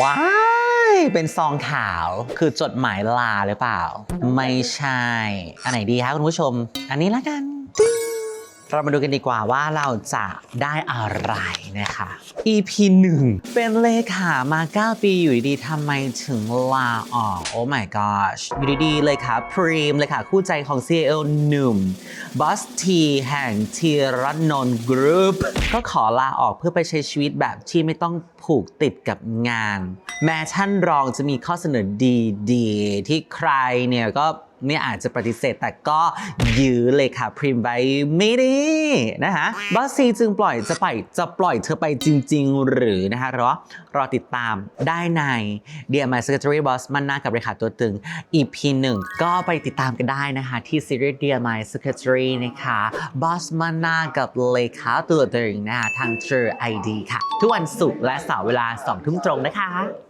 ว้ายเป็นซองขาวคือจดหมายลาหรือเปล่า ไม่ใช่ อันไหนดีคะคุณผู้ชม อันนี้ละกัน เรามาดูกันดีกว่าว่าเราจะได้อะไรนะคะ EP 1 เป็นเลขามา 9 ปีอยู่ดีๆทำไมถึงลาออก โอ้ my gosh อยู่ดีๆเลยค่ะพรีมเลยค่ะ คู่ใจของ CEO หนุ่มบอสทีแห่งทีรนน์กรุ๊ปก็ขอลาออกเพื่อไปใช้ชีวิตแบบที่ไม่ต้องผูกติดกับงาน แม้ท่านรองจะมีข้อเสนอดีๆ ที่ใครเนี่ยก็ ไม่อาจจะปฏิเสธแต่ก็ยื้อเลยค่ะพรีมไว้ไม่ดีนะคะบอสซีจึงปล่อยจะปล่อยจะปล่อยเธอไปจริง ๆ หรือนะคะรอรอติดตามได้ใน Dear My Secretary Boss มันหน้ากับเลขาตัวตึง EP 1 ก็ไปติดตามกันได้นะคะ ที่ซีรีส์ Dear My Secretary นะคะ Boss มันหน้ากับเลขาตัวตึงนะคะทาง True ID ค่ะ ทุกวันศุกร์และเสาร์เวลา2ทุ่มตรงนะคะ